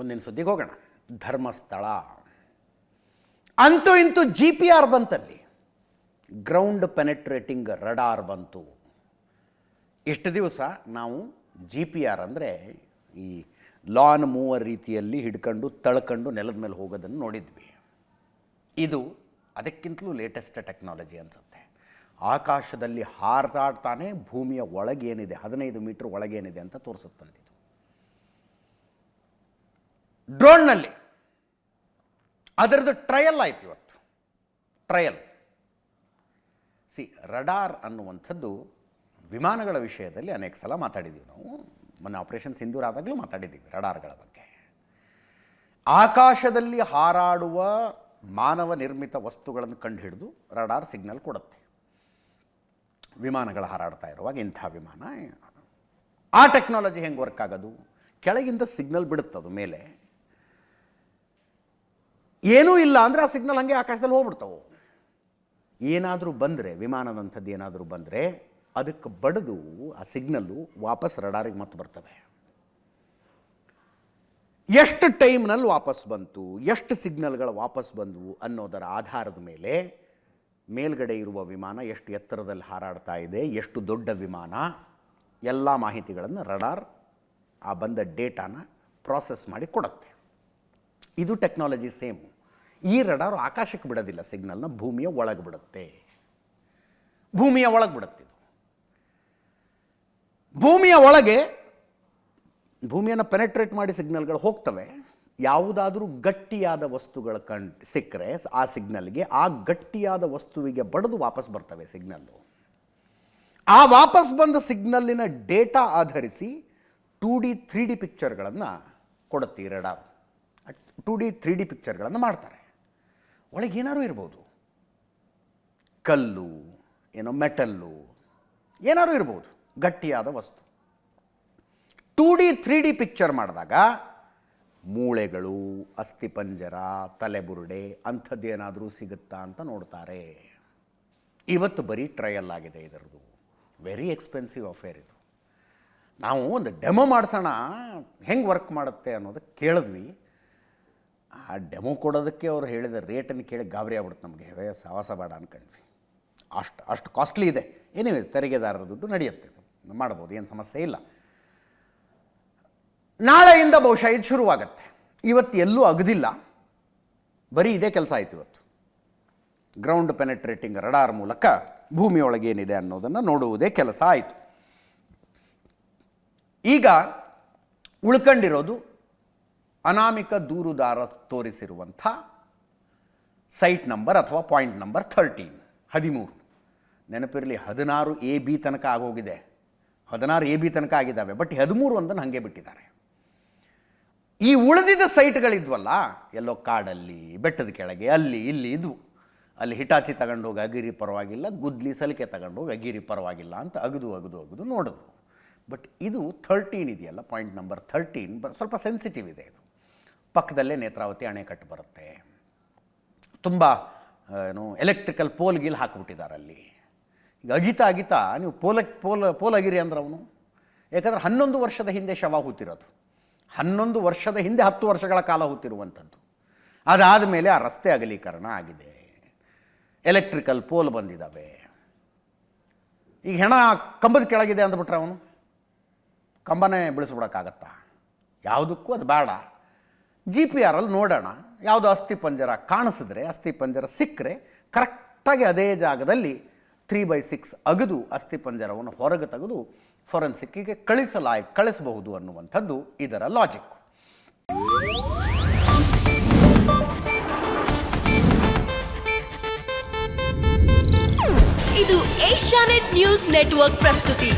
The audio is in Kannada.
ಮುಂದಿನ ಸುದ್ದಿಗೆ ಹೋಗೋಣ. ಧರ್ಮಸ್ಥಳ. ಅಂತೂ ಇಂತೂ ಜಿ ಪಿ ಆರ್ ಬಂತಲ್ಲಿ. ಗ್ರೌಂಡ್ ಪೆನೆಟ್ರೇಟಿಂಗ್ ರಡಾರ್ ಬಂತು. ಎಷ್ಟು ದಿವಸ ನಾವು ಜಿ ಪಿ ಆರ್ ಅಂದರೆ ಈ ಲಾನ್ ಮೂವರ್ ರೀತಿಯಲ್ಲಿ ಹಿಡ್ಕೊಂಡು ತಳ್ಕೊಂಡು ನೆಲದ ಮೇಲೆ ಹೋಗೋದನ್ನು ನೋಡಿದ್ವಿ. ಇದು ಅದಕ್ಕಿಂತಲೂ ಲೇಟೆಸ್ಟ್ ಟೆಕ್ನಾಲಜಿ ಅನಿಸುತ್ತೆ. ಆಕಾಶದಲ್ಲಿ ಹಾರಾಡ್ತಾನೆ ಭೂಮಿಯ ಒಳಗೇನಿದೆ, ಹದಿನೈದು ಮೀಟ್ರ್ ಒಳಗೇನಿದೆ ಅಂತ ತೋರಿಸುತ್ತಂತಿದು. ಡ್ರೋನ್ನಲ್ಲಿ. ಅದರದ್ದು ಟ್ರಯಲ್ ಆಯ್ತು ಇವತ್ತು. ಟ್ರಯಲ್. ಸಿ, ರಡಾರ್ ಅನ್ನುವಂಥದ್ದು ವಿಮಾನಗಳ ವಿಷಯದಲ್ಲಿ ಅನೇಕ ಸಲ ಮಾತಾಡಿದ್ದೀವಿ ನಾವು. ಮೊನ್ನೆ ಆಪರೇಷನ್ ಸಿಂಧೂರ್ ಆದಾಗಲೂ ಮಾತಾಡಿದ್ದೀವಿ ರಡಾರ್ಗಳ ಬಗ್ಗೆ. ಆಕಾಶದಲ್ಲಿ ಹಾರಾಡುವ ಮಾನವ ನಿರ್ಮಿತ ವಸ್ತುಗಳನ್ನು ಕಂಡುಹಿಡಿದು ರಡಾರ್ ಸಿಗ್ನಲ್ ಕೊಡುತ್ತೆ. ವಿಮಾನಗಳು ಹಾರಾಡ್ತಾ ಇರುವಾಗ ಇಂಥ ವಿಮಾನ, ಆ ಟೆಕ್ನಾಲಜಿ ಹೆಂಗೆ ವರ್ಕ್ ಆಗೋದು? ಕೆಳಗಿಂದ ಸಿಗ್ನಲ್ ಬಿಡುತ್ತದು, ಮೇಲೆ. ಏನೂ ಇಲ್ಲ ಅಂದರೆ ಆ ಸಿಗ್ನಲ್ ಹಂಗೆ ಆಕಾಶದಲ್ಲಿ ಹೋಗ್ಬಿಡ್ತಾವೆ. ಏನಾದರೂ ಬಂದರೆ, ವಿಮಾನದಂಥದ್ದು ಏನಾದರೂ ಬಂದರೆ, ಅದಕ್ಕೆ ಬಡಿದು ಆ ಸಿಗ್ನಲ್ಲು ವಾಪಸ್ ರಡಾರಿಗೆ ಮತ್ತೆ ಬರ್ತವೆ. ಎಷ್ಟು ಟೈಮ್ನಲ್ಲಿ ವಾಪಸ್ ಬಂತು, ಎಷ್ಟು ಸಿಗ್ನಲ್ಗಳು ವಾಪಸ್ ಬಂದವು ಅನ್ನೋದರ ಆಧಾರದ ಮೇಲೆ ಮೇಲ್ಗಡೆ ಇರುವ ವಿಮಾನ ಎಷ್ಟು ಎತ್ತರದಲ್ಲಿ ಹಾರಾಡ್ತಾ ಇದೆ, ಎಷ್ಟು ದೊಡ್ಡ ವಿಮಾನ, ಎಲ್ಲ ಮಾಹಿತಿಗಳನ್ನು ರಡಾರ್ ಆ ಬಂದ ಡೇಟಾನ ಪ್ರಾಸೆಸ್ ಮಾಡಿ ಕೊಡುತ್ತೆ. ಇದು ಟೆಕ್ನಾಲಜಿ ಸೇಮು ಈ ರಡಾರು ಆಕಾಶಕ್ಕೆ ಬಿಡೋದಿಲ್ಲ, ಸಿಗ್ನಲ್ನ ಭೂಮಿಯ ಒಳಗೆ ಬಿಡುತ್ತೆ. ಭೂಮಿಯ ಒಳಗೆ ಬಿಡುತ್ತೆ ಇದು. ಭೂಮಿಯ ಒಳಗೆ ಭೂಮಿಯನ್ನು ಪೆನೆಟ್ರೇಟ್ ಮಾಡಿ ಸಿಗ್ನಲ್ಗಳು ಹೋಗ್ತವೆ. ಯಾವುದಾದರೂ ಗಟ್ಟಿಯಾದ ವಸ್ತುಗಳ ಕಣ್ ಸಿಕ್ಕರೆ ಆ ಸಿಗ್ನಲ್ಗೆ ಆ ಗಟ್ಟಿಯಾದ ವಸ್ತುವಿಗೆ ಬಡಿದು ವಾಪಸ್ ಬರ್ತವೆ ಸಿಗ್ನಲ್ಲು. ಆ ವಾಪಸ್ ಬಂದ ಸಿಗ್ನಲ್ಲಿನ ಡೇಟಾ ಆಧರಿಸಿ ಟೂ ಡಿ ತ್ರೀ ಡಿ ಪಿಕ್ಚರ್ಗಳನ್ನು ಕೊಡುತ್ತೆ radar. Two D three D ಪಿಕ್ಚರ್ಗಳನ್ನು ಮಾಡ್ತಾರೆ. ಒಳಗೆ ಏನಾದ್ರು ಇರ್ಬೋದು. ಕಲ್ಲು, ಏನೋ ಮೆಟಲ್ಲು, ಏನಾದ್ರು ಇರ್ಬೋದು. ಗಟ್ಟಿಯಾದ ವಸ್ತು. Two D, three D picture ಮಾಡಿದಾಗ ಮೂಳೆಗಳು, ಅಸ್ಥಿಪಂಜರ, ತಲೆಬುರುಡೆ ಅಂಥದ್ದೇನಾದರೂ ಸಿಗುತ್ತಾ ಅಂತ ನೋಡ್ತಾರೆ. ಇವತ್ತು ಬರೀ ಟ್ರಯಲ್ ಆಗಿದೆ ಇದರದು ವೆರಿ ಎಕ್ಸ್ಪೆನ್ಸಿವ್ ಅಫೇರ್ ಇದು. ನಾವು ಒಂದು ಡೆಮೋ ಮಾಡಿಸೋಣ, ಹೆಂಗೆ ವರ್ಕ್ ಮಾಡುತ್ತೆ ಅನ್ನೋದಕ್ಕೆ ಕೇಳಿದ್ವಿ. ಆ ಡೆಮೋ ಕೊಡೋದಕ್ಕೆ ಅವ್ರು ಹೇಳಿದ ರೇಟನ್ನು ಕೇಳಿ ಗಾಬರಿ ಆಗ್ಬಿಡ್ತು ನಮಗೆ. ಹೇ ಸಾವಾಸ ಬೇಡ ಅನ್ಕೊಂಡ್ವಿ. ಅಷ್ಟು ಅಷ್ಟು ಕಾಸ್ಟ್ಲಿ ಇದೆ. ಎನಿವೇಸ್ ತೆರಿಗೆದಾರರ ದುಡ್ಡು ನಡೆಯುತ್ತೆ ಇದು. ಮಾಡ್ಬೋದು, ಏನು ಸಮಸ್ಯೆ ಇಲ್ಲ. ನಾಳೆಯಿಂದ ಬಹುಶಃ ಇದು ಶುರುವಾಗತ್ತೆ. ಇವತ್ತು ಎಲ್ಲೂ ಅಗದಿಲ್ಲ. ಬರೀ ಇದೇ ಕೆಲಸ ಆಯ್ತು ಇವತ್ತು. ಗ್ರೌಂಡ್ ಪೆನೆಟ್ರೇಟಿಂಗ್ ರಡಾರ್ ಮೂಲಕ ಭೂಮಿಯೊಳಗೆ ಏನಿದೆ ಅನ್ನೋದನ್ನು ನೋಡುವುದೇ ಕೆಲಸ ಆಯಿತು. ಈಗ ಉಳ್ಕೊಂಡಿರೋದು ಅನಾಮಿಕ ದೂರುದಾರ ತೋರಿಸಿರುವಂಥ ಸೈಟ್ ನಂಬರ್ ಅಥವಾ ಪಾಯಿಂಟ್ ನಂಬರ್ ಥರ್ಟೀನ್, ಹದಿಮೂರು. ನೆನಪಿರಲಿ, ಹದಿನಾರು ಎ ಬಿ ತನಕ ಆಗೋಗಿದೆ. ಹದಿನಾರು ಎ ಬಿ ತನಕ ಆಗಿದ್ದಾವೆ. ಬಟ್ ಹದಿಮೂರು ಒಂದನ್ನು ಹಾಗೆ ಬಿಟ್ಟಿದ್ದಾರೆ. ಈ ಉಳಿದಿದ್ದ ಸೈಟ್ಗಳಿದ್ವಲ್ಲ, ಎಲ್ಲೋ ಕಾಡಲ್ಲಿ, ಬೆಟ್ಟದ ಕೆಳಗೆ, ಅಲ್ಲಿ, ಇಲ್ಲಿ ಇದ್ವು ಅಲ್ಲಿ ಹಿಟಾಚಿ ತಗೊಂಡೋಗಿ ಅಗಿರಿ ಪರವಾಗಿಲ್ಲ. ಗುದ್ಲಿ ಸಲಿಕೆ ತಗೊಂಡೋಗಿ ಅಗಿರಿ ಪರವಾಗಿಲ್ಲ ಅಂತ ಅಗದು ಅಗದು ಅಗದು ನೋಡಿದ್ರು. ಬಟ್ ಇದು ಥರ್ಟೀನ್ ಇದೆಯಲ್ಲ, ಪಾಯಿಂಟ್ ನಂಬರ್ ಥರ್ಟೀನ್. ಸ್ವಲ್ಪ ಸೆನ್ಸಿಟಿವ್ ಇದೆ ಇದು. ಪಕ್ಕದಲ್ಲೇ ನೇತ್ರಾವತಿ ಅಣೆಕಟ್ಟು ಬರುತ್ತೆ. ತುಂಬ ಏನು ಎಲೆಕ್ಟ್ರಿಕಲ್ ಪೋಲ್ ಗೀಲ್ ಹಾಕಿಬಿಟ್ಟಿದ್ದಾರೆ ಅಲ್ಲಿ. ಈಗ ಅಗಿತಾ ಅಗಿತಾ ನೀವು ಪೋಲ ಪೋಲ್ ಪೋಲ್ ಅಗಿರಿ ಅಂದ್ರೆ ಅವನು. ಯಾಕಂದ್ರೆ ಹನ್ನೊಂದು ವರ್ಷದ ಹಿಂದೆ ಶವ ಹೂತಿರೋದು. ಹನ್ನೊಂದು ವರ್ಷದ ಹಿಂದೆ ಹತ್ತು ವರ್ಷಗಳ ಕಾಲ ಹೂತಿರುವಂಥದ್ದು. ಅದಾದ ಮೇಲೆ ಆ ರಸ್ತೆ ಅಗಲೀಕರಣ ಆಗಿದೆ. ಎಲೆಕ್ಟ್ರಿಕಲ್ ಪೋಲ್ ಬಂದಿದ್ದಾವೆ ಈಗ ಹೆಣ ಕಂಬದ ಕೆಳಗಿದೆ ಅಂದ್ಬಿಟ್ರೆ ಅವನು. ಕಂಬನೇ ಬಿಡಿಸ್ಬಿಡೋಕ್ಕಾಗತ್ತಾ? ಯಾವುದಕ್ಕೂ ಅದು ಬೇಡ. ಜಿ ಪಿ ಆರಲ್ಲಿ ನೋಡೋಣ. ಯಾವುದು ಅಸ್ಥಿ ಪಂಜರ ಕಾಣಿಸಿದ್ರೆ, ಅಸ್ಥಿ ಪಂಜರ ಸಿಕ್ಕರೆ, ಕರೆಕ್ಟಾಗಿ ಅದೇ ಜಾಗದಲ್ಲಿ ತ್ರೀ ಬೈ ಸಿಕ್ಸ್ ಅಗದು ಅಸ್ಥಿ ಪಂಜರವನ್ನು ಹೊರಗೆ ತೆಗೆದು ಫೊರೆನ್ಸಿಕ್ಕಿಗೆ ಕಳಿಸಲಾಯ್, ಕಳಿಸಬಹುದು ಅನ್ನುವಂಥದ್ದು ಇದರ ಲಾಜಿಕ್ ಇದು ಏಷ್ಯಾನೆಟ್ ನ್ಯೂಸ್ ನೆಟ್ವರ್ಕ್ ಪ್ರಸ್ತುತಿ.